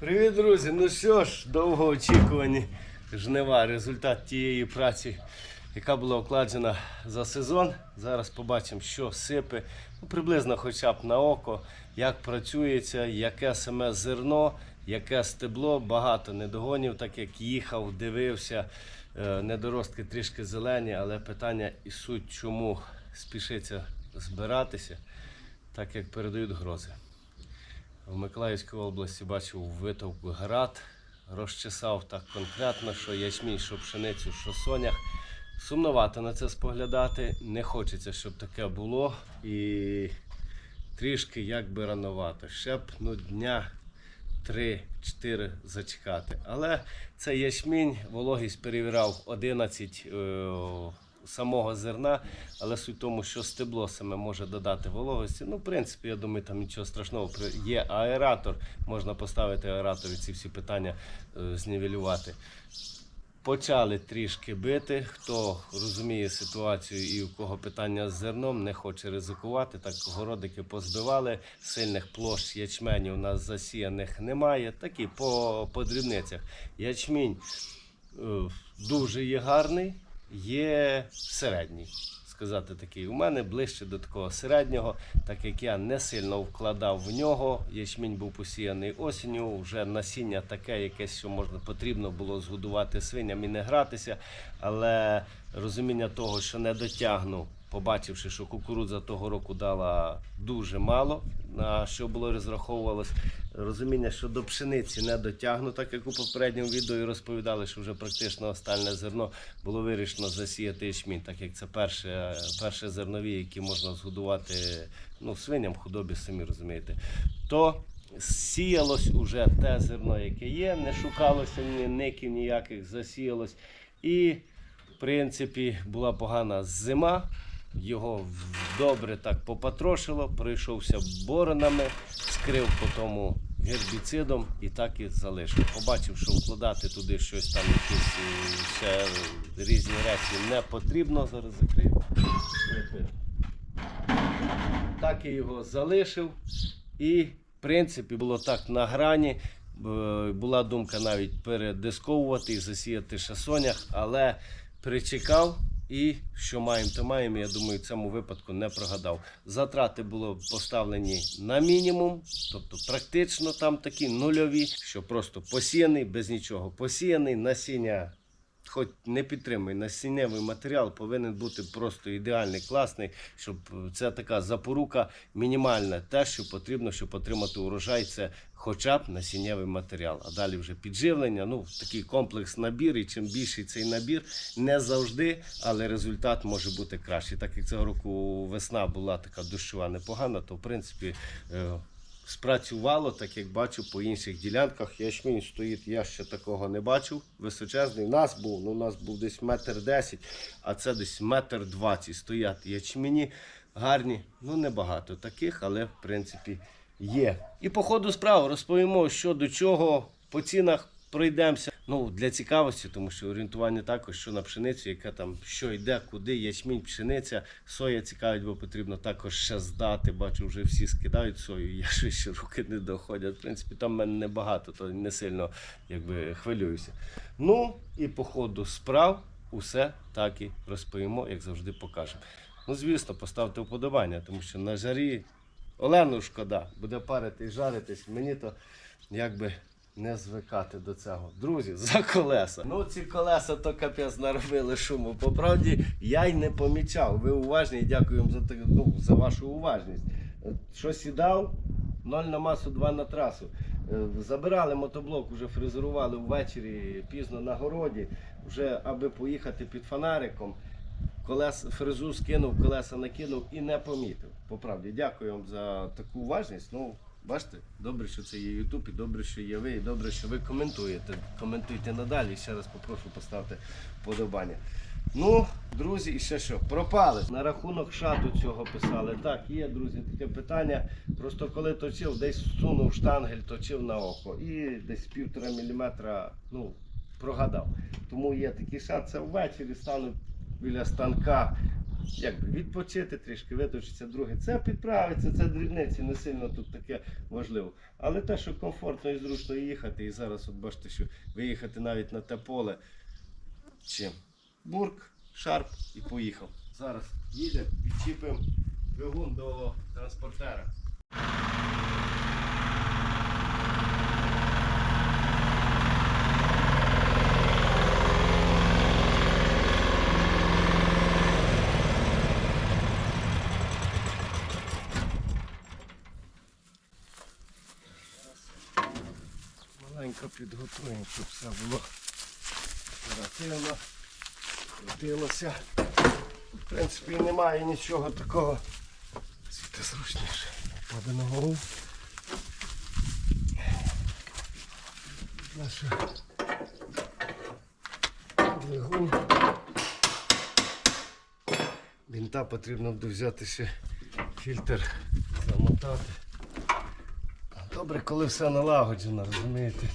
Привіт, друзі! Ну що ж, довгоочікувані жнива, результат тієї праці, яка була окладена за сезон. Зараз побачимо, що сипе, ну, приблизно хоча б на око, як працюється, яке саме зерно, яке стебло. Багато недогонів, так як їхав, дивився. Е, Недоростки трішки зелені, але питання і суть, чому спішиться збиратися, так як передають грози. В Миколаївській області бачив витовк град, розчесав так конкретно, що ячмінь, що пшеницю, що сонях. Сумновато на це споглядати. Не хочеться, щоб таке було. І трішки як би рановато. Ще б ну, дня 3-4 зачекати. Але це ячмінь, вологість перевіряв 11 е, самого зерна, але суть в тому, що стебло саме може додати вологості. Ну, в принципі, я думаю, там нічого страшного. Є аератор, можна поставити аератор і ці всі питання е, знівелювати. Почали трішки бити. Хто розуміє ситуацію і у кого питання з зерном, не хоче ризикувати. Так городики позбивали. Сильних площ ячменю у нас засіяних немає. Такі по, по дрібницях. Ячмінь е, дуже є гарний, є середній. Сказати такий, у мене ближче до такого середнього, так як я не сильно вкладав в нього. Ячмінь був посіяний осінню, вже насіння таке, якесь, що можна потрібно було згодувати свиням і не гратися. Але розуміння того, що не дотягну, побачивши, що кукурудза того року дала дуже мало, на що було розраховувалось. Розуміння, що до пшениці не дотягну, так як у попередньому відео розповідали, що вже практично остальне зерно було вирішено засіяти ячмінь, так як це перше, перше зернові, які можна згодувати ну, свиням, худобі, самі розумієте. То сіялось уже те зерно, яке є, не шукалося ників ніяких, засіялось. І, в принципі, була погана зима. Його добре так попатрошило, пройшовся боронами, скрив по тому гербіцидом і так і залишив. Побачив, що вкладати туди щось там, якісь е, ще різні речі не потрібно. Зараз закрию. Так і його залишив. І, в принципі, було так на грані. Була думка навіть передисковувати і засіяти шасонях, але причекав. І що маємо, то маємо. Я думаю, в цьому випадку не прогадав. Затрати були поставлені на мінімум, тобто практично там такі нульові, що просто посіяний без нічого. Посіяний насіння хоч не підтримує насіннєвий матеріал, повинен бути просто ідеальний, класний, щоб це така запорука мінімальна. Те, що потрібно, щоб отримати урожай, це хоча б насіннєвий матеріал. А далі вже підживлення. Ну, такий комплекс набір, і чим більший цей набір, не завжди, але результат може бути кращий. Так як цього року весна була така дощова непогана, то в принципі. Спрацювало, так як бачу по інших ділянках. Ячмінь стоїть, я ще такого не бачив. Височезний. У нас був, ну у нас був десь метр десять, а це десь метр двадцять. Стоять ячміні гарні. Ну небагато таких, але в принципі є. І по ходу справи розповімо, що до чого по цінах. Пройдемося ну для цікавості, тому що орієнтування також що на пшеницю, яка там що йде, куди, ячмінь, пшениця, соя цікавить, бо потрібно також ще здати. Бачу, вже всі скидають сою. Я ще ще руки не доходять. В принципі, там в мене небагато, то не сильно якби хвилююся. Ну і по ходу справ усе так і розповімо, як завжди покажемо. Ну, звісно, поставте вподобання, тому що на жарі Олену шкода, буде парити і жаритись. Мені то якби не звикати до цього. Друзі, за колеса. Ну, ці колеса то капець наробили шуму. По правді, я й не помічав. Ви уважні дякую вам за, ну, за вашу уважність. Що сідав? 0 на масу, 2 на трасу. Е, Забирали мотоблок, вже фрезерували ввечері пізно на городі, вже аби поїхати під фонариком. Колес, фрезу скинув, колеса накинув і не помітив. По правді, дякую вам за таку уважність. Ну, бачите, добре, що це є Ютуб, і добре, що є ви, і добре, що ви коментуєте. Коментуйте надалі. Ще раз попрошу поставити вподобання. Ну, друзі, і ще що? Пропали. На рахунок шату цього писали. Так, є, друзі, таке питання. Просто коли точив, десь сунув штангель, точив на око. І десь півтора міліметра, ну, прогадав. Тому є такий шат. Це ввечері стану біля станка. Якби відпочити трішки, виточиться друге. Це підправиться, це дрібниці, не сильно тут таке важливо. Але те, що комфортно і зручно їхати, і зараз от бачите, що виїхати навіть на те поле. Чим? Бурк, шарп і поїхав. Зараз їде, підчіпимо двигун до транспортера. Маленько підготуємо, щоб все було оперативно, крутилося. В принципі, немає нічого такого. Світе зручніше. Паде на голову. Наш двигун. Бінта потрібно буде взяти ще фільтр, замотати. Добре, коли все налагоджено, розумієте?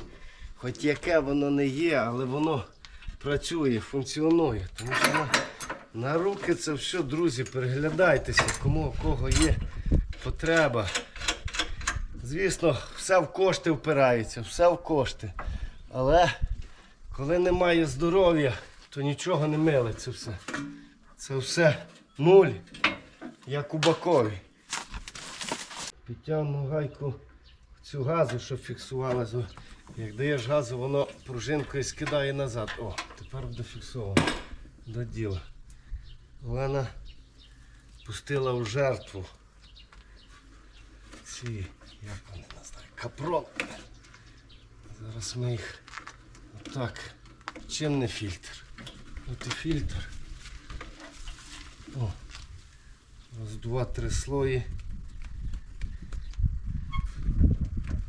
Хоч яке воно не є, але воно працює, функціонує. Тому що на, на руки це все, друзі, переглядайтеся, кому у кого є потреба. Звісно, все в кошти впирається, все в кошти. Але коли немає здоров'я, то нічого не милиться все. Це все нуль, як у Бакові. Підтягну гайку в цю газу, щоб фіксувалася. Як даєш газу, воно пружинкою скидає назад. О, тепер буде фіксовано. До діла. Олена пустила в жертву. Ці, як вони називають, капрон. Зараз ми їх отак. Чим не фільтр? От і фільтр. О. Раз, два, три слої.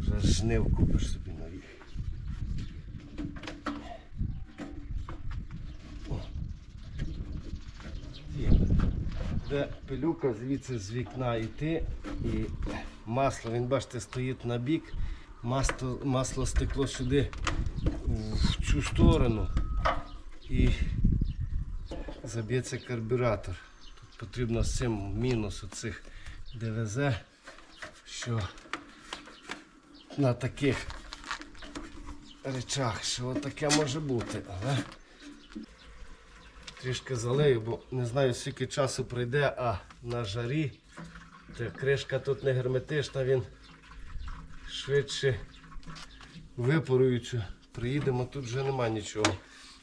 Вже жнив купиш собі нові. О. Є. Де пилюка звідси з вікна йти і масло, він бачите, стоїть на бік, масло, масло стекло сюди в цю сторону і заб'ється карбюратор. Тут потрібно з цим мінус оцих ДВЗ, що на таких речах, що отаке може бути, але трішки залию, бо не знаю скільки часу пройде, а на жарі та кришка тут не герметична, він швидше випаруючи. Приїдемо, тут вже нема нічого.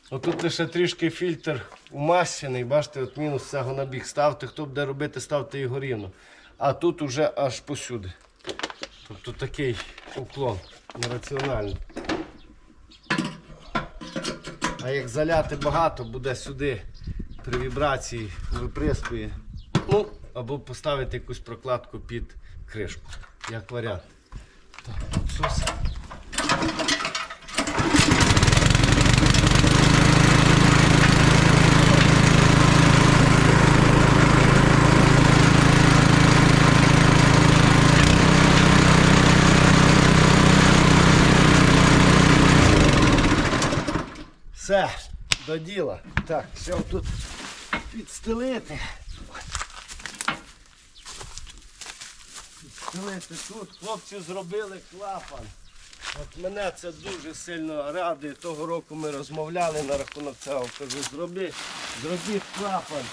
Отут лише трішки фільтр умащений, бачите, от мінус цього на бік. Ставте, хто буде робити, ставте його рівно. А тут уже аж посюди. Тобто такий уклон нераціональний. А як заляти багато, буде сюди при вібрації виприскує. Ну, або поставити якусь прокладку під кришку, як варіант. Так, підсос. Все, до діла. Так, все тут підстелити. Підстелити тут. Хлопці зробили клапан. От мене це дуже сильно радує. Того року ми розмовляли на рахунок цього. Кажу, зроби, зробіть клапан.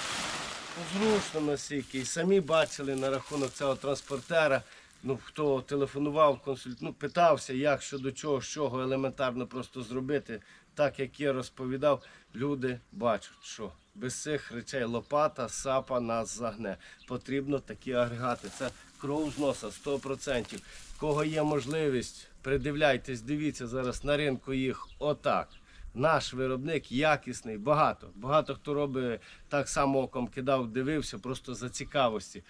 Зручно наскільки. Самі бачили на рахунок цього транспортера. Ну, хто телефонував, консульт, ну, питався, як щодо чого, з чого елементарно просто зробити. Так як я розповідав, люди бачать, що без цих речей лопата, сапа нас загне. Потрібно такі агрегати. Це кров з носа 100%. Кого є можливість, придивляйтесь, дивіться зараз на ринку їх отак. Наш виробник якісний, багато. Багато хто робить так само оком кидав, дивився, просто за цікавості.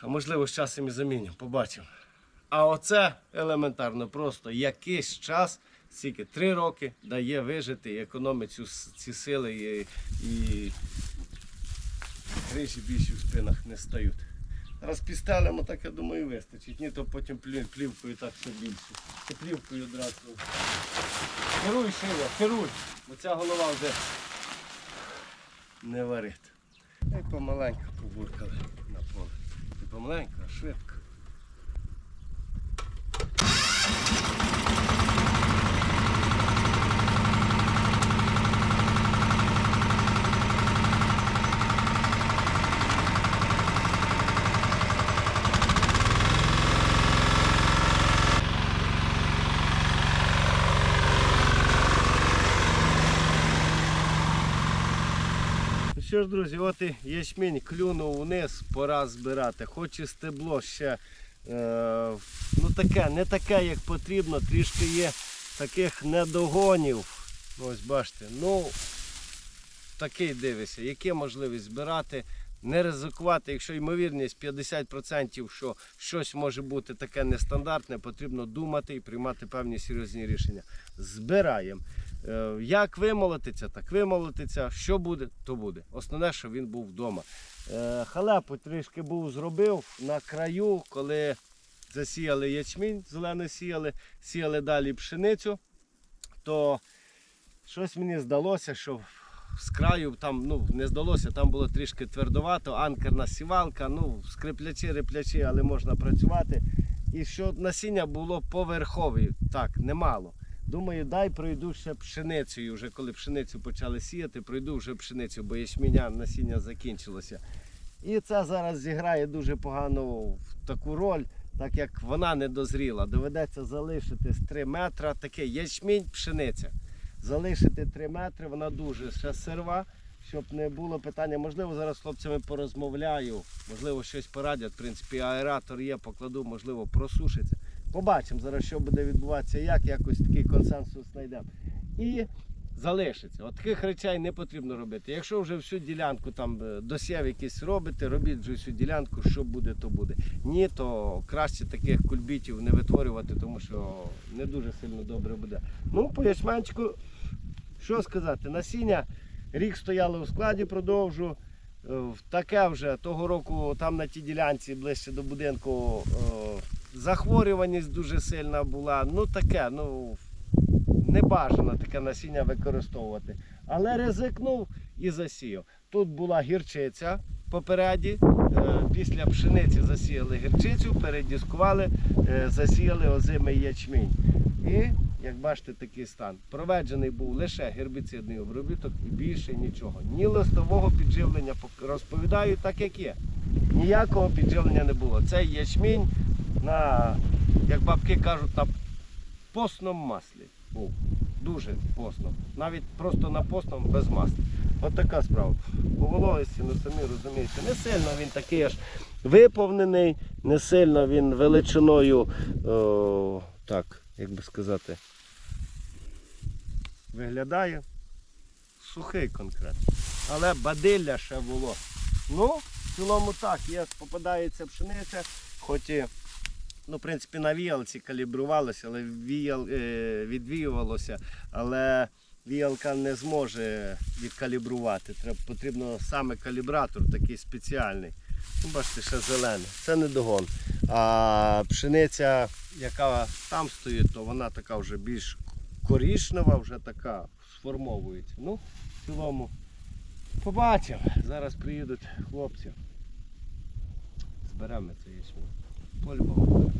А можливо, з часом і заміню, побачимо. А оце елементарно, просто якийсь час, стільки три роки дає вижити і економить ці сили і, і крижі більші в спинах не стають. Зараз підстелимо, так я думаю, вистачить. Ні, то потім плівкою так все більше. Ти плівкою одразу. Керуй шия, керуй, бо ця голова вже не варить. Й помаленьку побуркали на поле. Не помаленьку, а швидко. Ж, друзі, от і ячмінь клюнув вниз, пора збирати. Хоч і стебло ще е, ну таке, не таке, як потрібно, трішки є таких недогонів. Ось бачите, ну такий дивися, яке можливість збирати, не ризикувати, якщо ймовірність 50%, що щось може бути таке нестандартне, потрібно думати і приймати певні серйозні рішення. Збираємо. Е, Як вимолотиться, так вимолотиться. Що буде, то буде. Основне, що він був вдома. Е, Халепу трішки був зробив на краю, коли засіяли ячмінь, зелено сіяли, сіяли далі пшеницю, то щось мені здалося, що з краю там ну, не здалося, там було трішки твердовато, анкерна сівалка, ну, скриплячі, реплячі, але можна працювати. І що насіння було поверхове, так, немало. Думаю, дай пройду ще пшеницею. Вже коли пшеницю почали сіяти, пройду вже пшеницю, бо ячменя насіння закінчилося. І це зараз зіграє дуже погану таку роль, так як вона не дозріла. Доведеться залишити з 3 метра таке ячмінь, пшениця. Залишити 3 метри, вона дуже ще сирва, щоб не було питання. Можливо, зараз з хлопцями порозмовляю, можливо, щось порадять. В принципі, аератор є, покладу, можливо, просушиться. Побачимо зараз, що буде відбуватися, як якось такий консенсус знайдемо. І залишиться. От таких речей не потрібно робити. Якщо вже всю ділянку там е, досів якийсь робите, робіть вже всю ділянку, що буде, то буде. Ні, то краще таких кульбітів не витворювати, тому що не дуже сильно добре буде. Ну, по ячменчику, що сказати, насіння рік стояло у складі, продовжу. Е, Таке вже того року там на тій ділянці ближче до будинку е, захворюваність дуже сильна була. Ну таке, ну не бажано таке насіння використовувати. Але ризикнув і засіяв. Тут була гірчиця попереді. е, Після пшениці засіяли гірчицю, передіскували, е, засіяли озимий ячмінь. І, як бачите, такий стан. Проведений був лише гербіцидний обробіток і більше нічого. Ні листового підживлення розповідаю так, як є. Ніякого підживлення не було. Цей ячмінь на, як бабки кажуть, на постному маслі був. Дуже постно. Навіть просто на постному без масла. От така справа. По вологості, ну самі розумієте, не сильно він такий аж виповнений, не сильно він величиною, о, так, як би сказати, виглядає. Сухий конкретно. Але бадилля ще було. Ну, в цілому так, є, попадається пшениця, хоч і ну, в принципі, на віялці калібрувалося, але віял, е, відвіювалося, але віялка не зможе відкалібрувати. Треба, потрібно саме калібратор такий спеціальний. Ну, бачите, ще зелений. Це не догон. А пшениця, яка там стоїть, то вона така вже більш корішнева, вже така сформовується. Ну, в цілому побачимо. Зараз приїдуть хлопці. Зберемо це ячмінь. По-любому.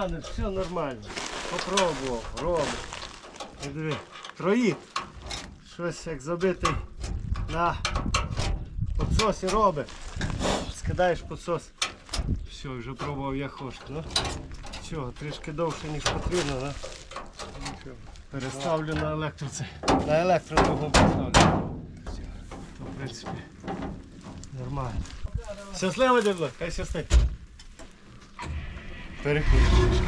Все все нормально. Попробував, робив. Троїк. Щось як забитий на підсосі робить. Скидаєш підсос. Все, вже пробував я хошку. Ну, чого, трішки довше, ніж потрібно, да? Переставлю на електриці. На електродругу поставлю. Все, то в принципі нормально. Щасливо, дядько, хай щастить. Перекурю трішки.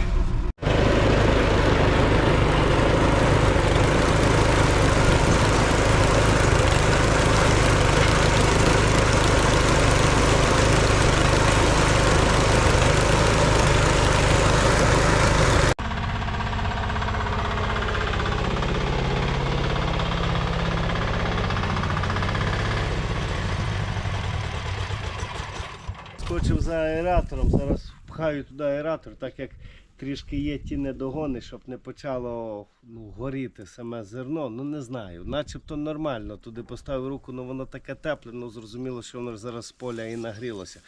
Скочив за аератором, зараз пхаю туди так як трішки є ті недогони, щоб не почало ну, горіти саме зерно. Ну не знаю. Начебто нормально. Туди поставив руку, ну воно таке тепле, ну зрозуміло, що воно зараз з поля і нагрілося.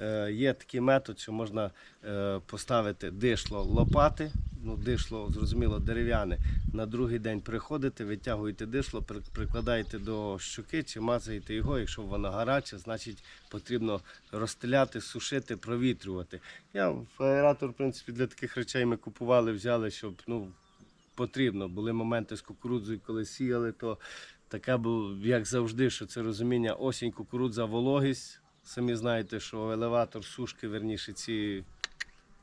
Е, є такий метод, що можна е, поставити дишло лопати. Ну, дишло, зрозуміло, дерев'яне. На другий день приходите, витягуєте дишло, при- прикладаєте до щоки чи мазаєте його. Якщо воно гаряче, значить потрібно розстеляти, сушити, провітрювати. Я аератор, в принципі, для таких речей ми купували, взяли, щоб ну, потрібно. Були моменти з кукурудзою, коли сіяли, то таке було, як завжди, що це розуміння осінь, кукурудза, вологість. Самі знаєте, що елеватор, сушки, верніше, ці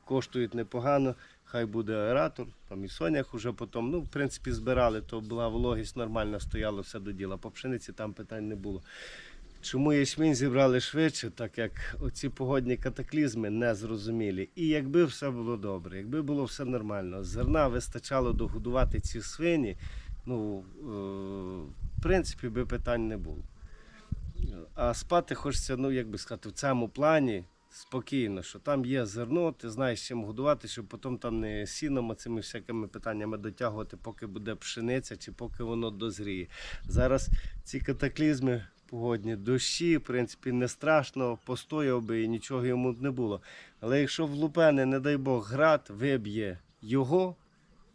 коштують непогано. Хай буде аератор, там і сонях уже потім. Ну, в принципі, збирали, то була вологість нормальна, стояло все до діла. По пшениці там питань не було. Чому ячмінь зібрали швидше, так як оці погодні катаклізми незрозумілі. І якби все було добре, якби було все нормально, зерна вистачало догодувати ці свині, ну, е, в принципі, би питань не було. А спати хочеться, ну як би сказати, в цьому плані спокійно, що там є зерно, ти знаєш, чим годувати, щоб потім там не сіном, цими всякими питаннями дотягувати, поки буде пшениця чи поки воно дозріє. Зараз ці катаклізми погодні, дощі, в принципі, не страшно, постояв би і нічого йому не було. Але якщо в Лупене, не дай Бог, град виб'є його,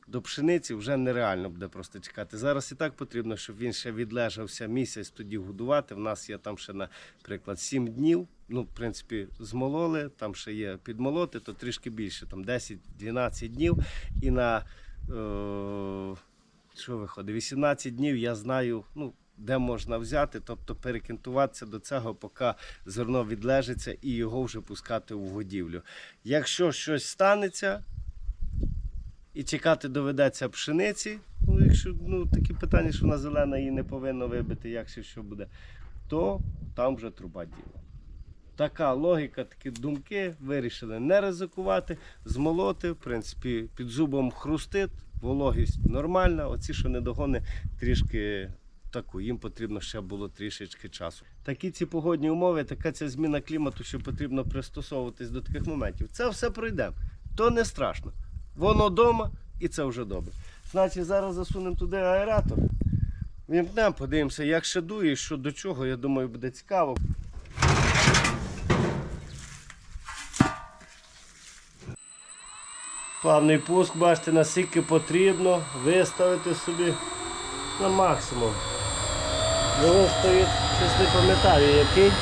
до пшениці вже нереально буде просто чекати. Зараз і так потрібно, щоб він ще відлежався місяць тоді годувати. В нас є там ще, наприклад, 7 днів. Ну, в принципі, змололи, там ще є підмолоти, то трішки більше, там 10-12 днів. І на е, що виходить, 18 днів я знаю, ну, де можна взяти, тобто перекінтуватися до цього, поки зерно відлежиться і його вже пускати в годівлю. Якщо щось станеться, і чекати доведеться пшениці. Ну, якщо ну, такі питання, що вона зелена її не повинно вибити, як ще що буде, то там вже труба діла. Така логіка, такі думки вирішили не ризикувати, змолоти, в принципі, під зубом хрустить, вологість нормальна. Оці, що недогони, трішки таку, їм потрібно ще було трішечки часу. Такі ці погодні умови, така ця зміна клімату, що потрібно пристосовуватись до таких моментів. Це все пройде. То не страшно. Воно вдома і це вже добре. Значить, зараз засунемо туди аератор. Вімкнемо, подивимося, як ще дує, і що до чого, я думаю, буде цікаво. Плавний пуск, бачите, наскільки потрібно виставити собі на максимум. Він стоїть, щось не пам'ятаю який.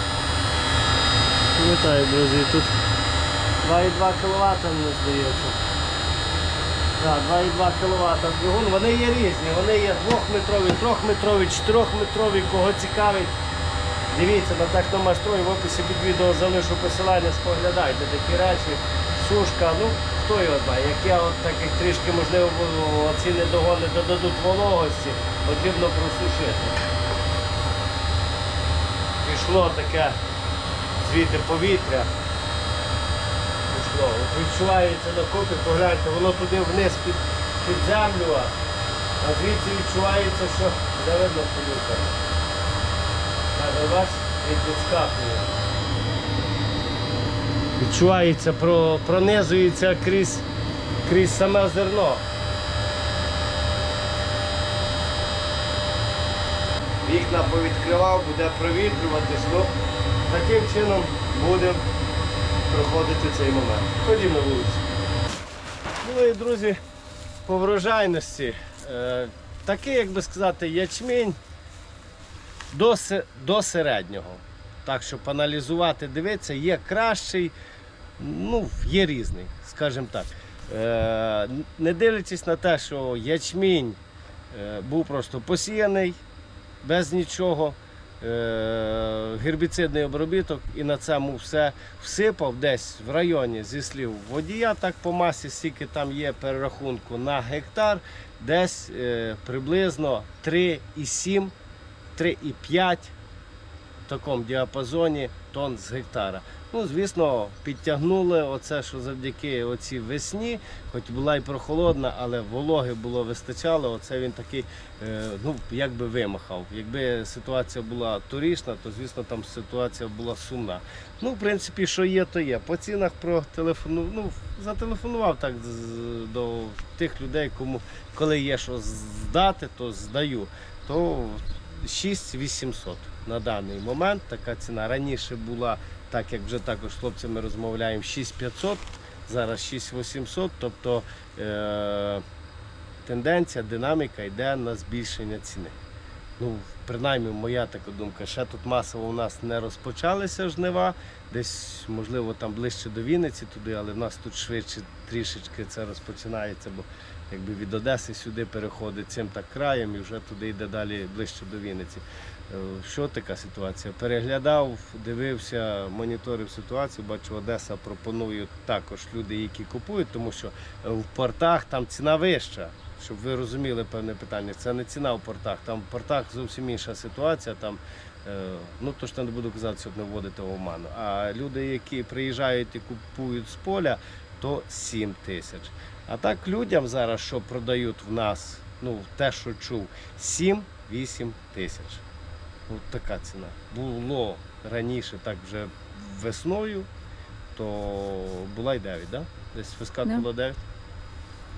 Пам'ятаю, друзі, тут 2,2 кВт, мені здається. Так, 2,2 кВт двигун. Вони є різні, вони є 2-метрові, 3-метрові, 4-метрові, кого цікавить. Дивіться на техномастрой, в описі під відео залишу посилання, споглядайте такі речі. Сушка, ну хто його знає, як я от так як трішки можливо ці недогони додадуть вологості, потрібно просушити. Пішло таке звідти повітря. Пішло. От відчувається на купі, погляньте, воно туди вниз під, під землю, а а звідси відчувається, що не видно повітря. Каже, бач, він підскакує. Відчувається, про, пронизується крізь, крізь саме зерно. Вікна повідкривав, буде провітрюватись. Ну, таким чином будемо проходити цей момент. Ходімо на вулицю. Ну і друзі, по врожайності. Е, такий, як би сказати, ячмінь до, до середнього. Так, щоб аналізувати, дивитися, є кращий, ну, є різний, скажімо так. Е, не дивлячись на те, що ячмінь е, був просто посіяний без нічого. Е, Гербіцидний обробіток і на цьому все всипав десь в районі зі слів водія, так по масі, скільки там є перерахунку на гектар, десь е, приблизно 3,7, 3,5 в такому діапазоні тонн з гектара. Ну, звісно, підтягнули оце, що завдяки оцій весні, хоч була і прохолодна, але вологи було вистачало. Оце він такий, е, ну, як би вимахав. Якби ситуація була торішна, то звісно там ситуація була сумна. Ну, в принципі, що є, то є. По цінах про телефону, ну, зателефонував так до тих людей, кому коли є що здати, то здаю. То 6800 на даний момент. Така ціна раніше була, так як вже також з хлопцями розмовляємо, 6500, зараз 6800. Тобто е- тенденція, динаміка йде на збільшення ціни. Ну, принаймні, моя така думка. Ще тут масово у нас не розпочалися жнива, десь, можливо, там ближче до Вінниці туди, але в нас тут швидше трішечки це розпочинається, бо якби від Одеси сюди переходить цим так краєм і вже туди йде далі ближче до Вінниці. Е, Що така ситуація? Переглядав, дивився, моніторив ситуацію, бачу, Одеса пропонує також люди, які купують, тому що в портах там ціна вища. Щоб ви розуміли певне питання, це не ціна в портах. Там в портах зовсім інша ситуація. Там, е, ну то що не буду казати, щоб не вводити в оману. А люди, які приїжджають і купують з поля, то 7 тисяч. А так людям зараз, що продають в нас, ну те, що чув, 7-8 тисяч. От така ціна. Було раніше, так вже весною, то була й 9, да? Десь фискат Да. було 9.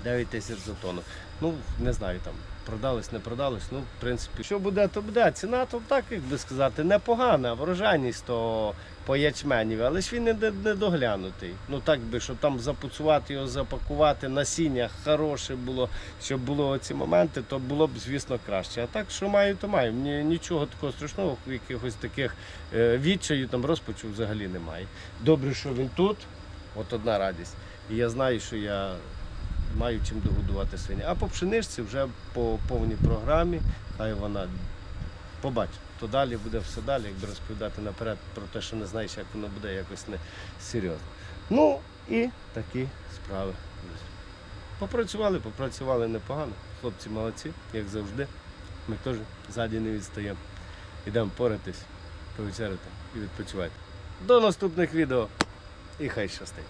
9 тисяч за тонну. Ну, не знаю, там продались, не продались. Ну, в принципі, що буде, то буде. Ціна то так, як би сказати, непогана. Врожайність то по ячменів, але ж він не, не- доглянутий. Ну так би, щоб там запуцувати його, запакувати, насіння хороше було, щоб було ці моменти, то було б, звісно, краще. А так, що маю, то маю. Мені нічого такого страшного, якихось таких е, відчаю, там розпачу взагалі немає. Добре, що він тут, от одна радість. І я знаю, що я маю чим догодувати свині. А по пшеничці вже по повній програмі, хай вона побачить. То далі буде все далі, якби розповідати наперед про те, що не знаєш, як воно буде якось не серйозно. Ну і такі справи. Попрацювали, попрацювали непогано. Хлопці молодці, як завжди. Ми теж ззаді не відстаємо. Йдемо поратись, повечеряти і відпочивати. До наступних відео і хай щастить.